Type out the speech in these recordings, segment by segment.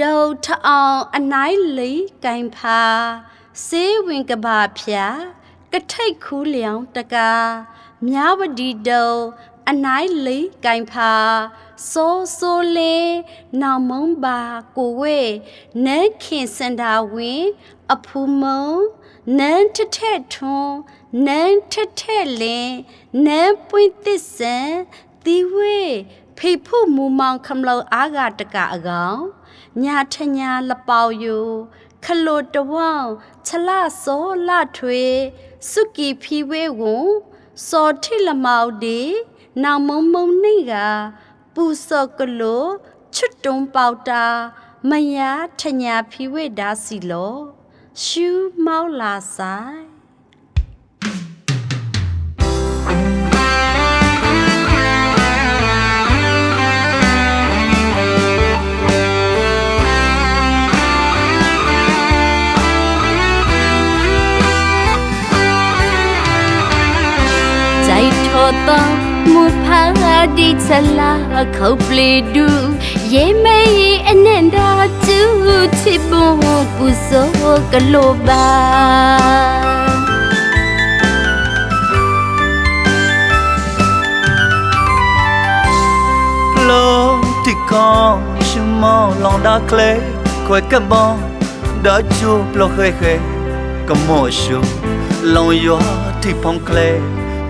ဒုတ်ထအောင်အနိုင်လေးကင်ဖာစေးဝင်ကဘာဖြာကထိတ်ခူးလျောင်တကာမြဝတီတုံအနိုင်လေးကင်ဖာစိုးစိုးလင်းနောင်မုံပါကိုဝဲနန်းခင်စန္ဒာဝင်အဖူမုံနန်းထထက်ထွန်းနန်းထထက်လင်းနန်းပွင့်သစ်ဆန်တီဝဲဖေဖို့မူမောင်ခမလောအားကတကအကောင် ညာထညာလပေါယိုခလိုတဝောင်းချလစောလထွေစုကီဖီဝဲဝန်စောထိလမောက်ဒီနောင်မုံမုံနေကပူစောကလိုချွတ်တုံပေါတာမယားထညာဖီဝဲဒါစီလောရှူးမောက်လာဆိုင် ချလာခေါပလီဒူရေမေးအနန္ဒာကျူချစ်ဘုံပူစောကလိုပါလောတိကောရှမောလောင်ဒါကလေခွဲကဘောဒါချူပလခဲခဲကမောရှုလောင်ယောတိဖုံကလေ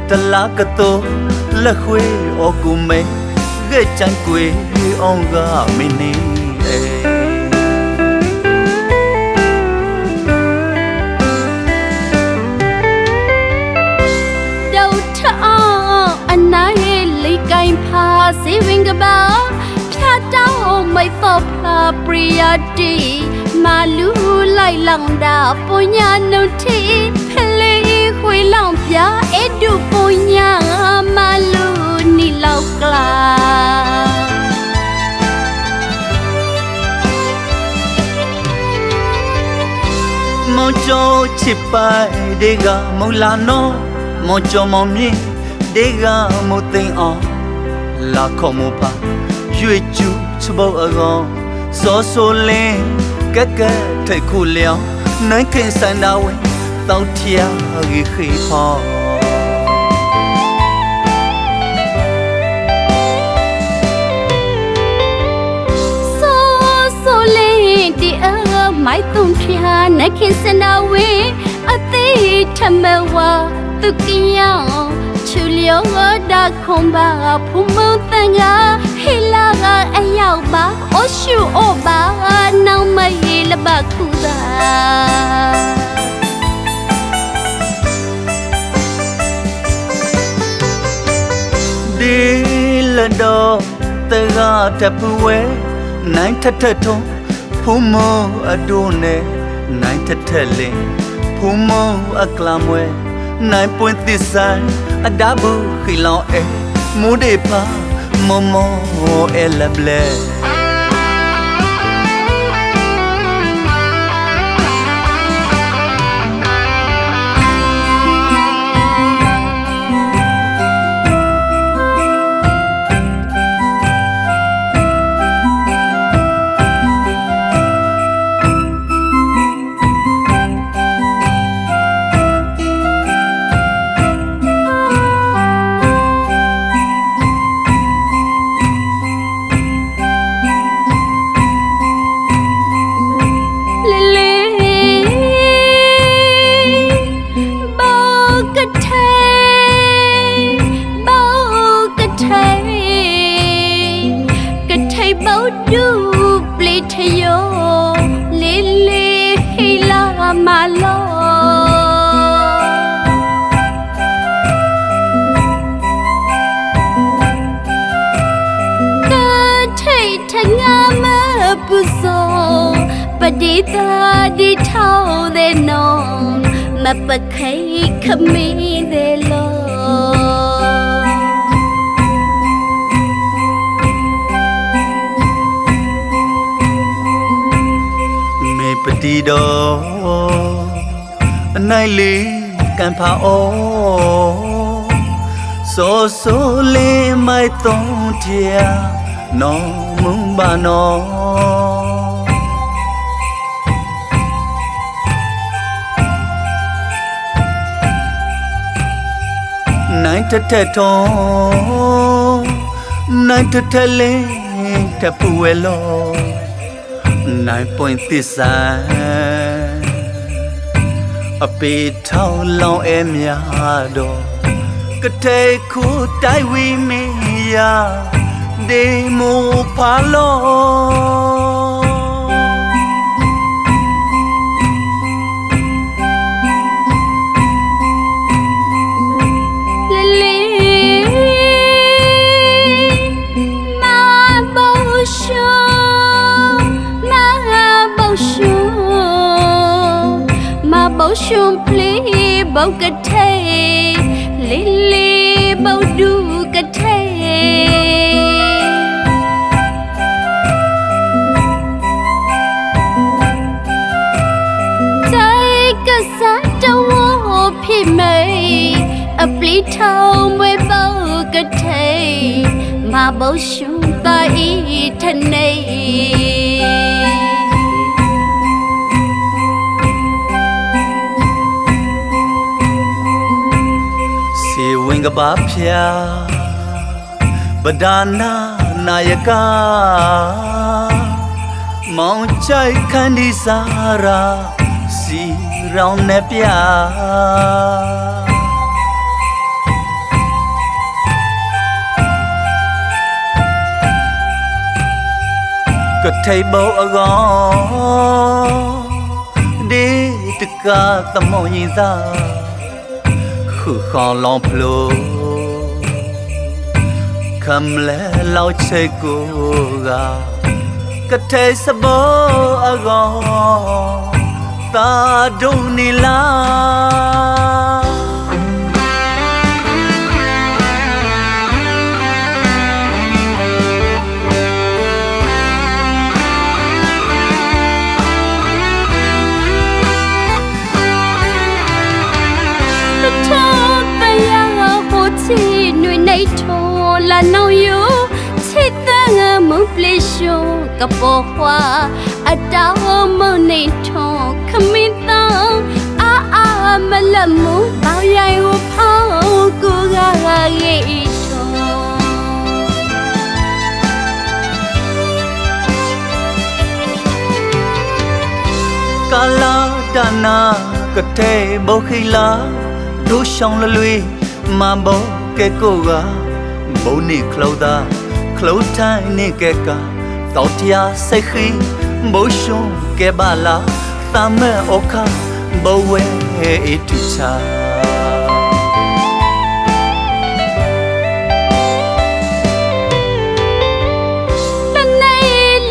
တလာကတော လက်ခွေအကူမဲရဲ့ချန်ကွေအောင်ကမင်းနေအေစီဝင်းကဘာဖြတ်တောင်းမိုက်ဖို့ဖလာပရီယာတီမာလူလိုက်လောင်တာပညာနှုတ်တီဖလေးခွေလောင်ပြအဲ့ဒူပညာ မလူနီလောက်ကြလားမောင်ကျော်ချစ်ပိုင်ဒေကမောင်လာနောမောင်ကျော်မောင်မြင့်ဒေကမောင်သိမ့်အောင်လာခေါ်မပါရွေကျူးချဘောအကောင်စောဆိုလင်းကက်ကက်ထိတ်ခုလျောင်းနိုင်ခင်စန္ဒဝဲတောင်းထရရေခေဖောင်း မိုက်သုံးဖြာနခင်စနာဝေအသေးထမဝသူကင်ယောင်ချူလျောဒါခွန်ဘာဖူမုန်တန်ကဟီလာကအယောက်ပါအရှူအဘာနောင်မဟီလဘခုသာဒီလတော့တကားတပွဲနိုင်ထထထုံး ဖုံမအဒိုနဲ့နိုင်ထထလင်းဖုံမအကလမွဲနိုင်ပွင့်သစ္ဆိုင်အဒါဘူးခီလောင်းအဲမူဒေပါမမောအဲလဘလဲလေ ပတိတာဒီထောင်းတဲ့နောမပခိခမီတဲ့လောမေပတိတော်အနိုင်လေးကံဖာဩစောဆိုလေးမိုက်တုံးတျာနော်မုံပါနော် နိုင်တက်တက်ထုံးနိုင်တက်တက်လေးတပူဝဲလောနိုင်ပွင့်သစ္စာအပေထောင်းလောင်းအဲများတော့ကတဲ့ခုတိုက်ဝီမီယာဒေမူဖာလောလေး motion play ဘုတ်ကထဲလေးလေးဘုတ်ဒူကထဲကစားတော်ဖြစ်မေအပလီထောင်းဝဲပုတ်ကထဲမဘုတ်ရှင်ပါဤထနေ ကပါဖျာပဒါနာနာယကမောင်ချိုက်ခန္ဒီစာရာစီရောင်နဲ့ပြကထိတ်ဘောအကောင်ဒီတကသမောရင်သာ ခုခေါလောင်ဖလို့คำလဲလောက်ချိတ်ကိုကကတဲ့စဘောအကောင်သာဒုန်နီလာ နွေနေထောလာနောင်ယချစ်တဲ့ငမပလရှုကပေါ်ဟွာအတောင်းမနေထောခမင်းတောင်းအာအာမလမှုပေါရိုင်ကိုဖောင်းကိုကရဲ့ထောကာလာဒနာကတဲ့ဘောခိလာဒိုရှောင်းလလွေမန်ဘော ကဲကိုကဘုံနေခလို့သာခလို့တိုင်းနေကဲကတောက်တရာစိတ်ခိဘိုးရှုံးကဲပါလာသမဲဩခဘဝဲအတူချာလနေ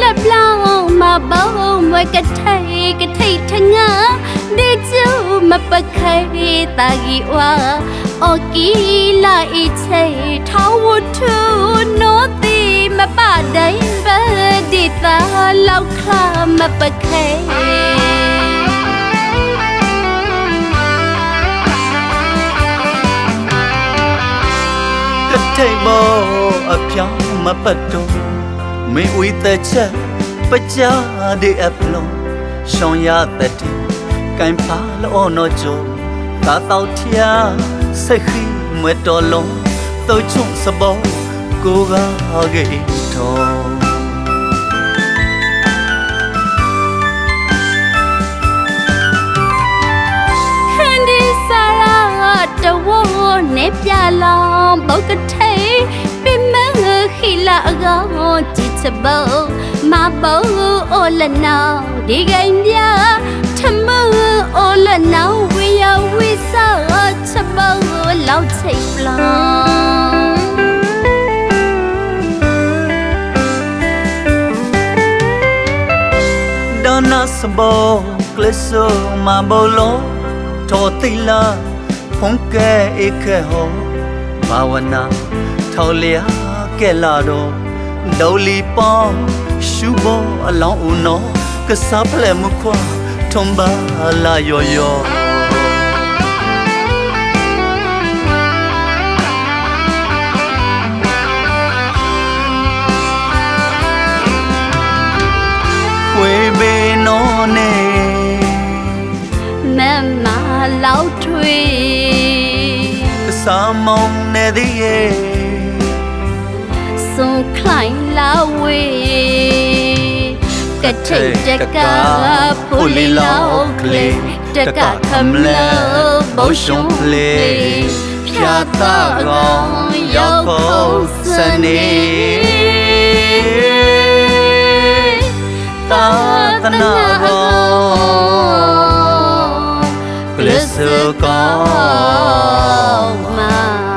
လက်လောင်းမဘောင်းမကထိုင်ကထိတ်ထငါဒီကျူမပခိုင်တာကြီးဝါအော် ကီလာအချေထောင်းဝထုနိုတိမပဒိုင်ဘဒီတာလောက်ခလာမပခိုင်ကထိတ်မောအပြောင်းမပတ်တော့မင်းဝီတဲ့ချက်ပကြတဲ့အပလုံးရှောင်းရတဲ့တင် ကိုင်ပါလောနော်ဂျိုတာတောက်ထျာစိတ်ခိမွဲတော်လုံးတော့ချုံစဘောကိုကဂေတော်ခန္ဒီစာရာတဝနေပြလောင်ဘောကထဲပြမခိလာအကောင်ချစ်ချဘောမဘောအိုလနောင်ဒီကိန်ပြ ထမအိုလနောင်ဝေယဝိစာချဘောလောက်ချိတ်ပလောင်ဒါနာစဘောကလဆိုမဘောလောထောတိလာဖုန်ကဲဧခဲဟောဘာဝနာထောလျာကဲလာတော့ဒေါလီပေါင်းရှုဘောအလောင်းဦးနောကစားဖလဲမခွာ ထုံပါလာယောယောဝေဘေနောနေမမလောက်ထွေကစားမောင်းနေသေးရဲ့စွန်ခိုင်လာဝေး ကထိတ်တက်ကပူလီလောက်ခလေတက်ကခမလဘုရှုံလေဖြာတာကောင်ရောက်ဖို့စနေသာသနာအောင်ကလစ်ကောင်းမှာ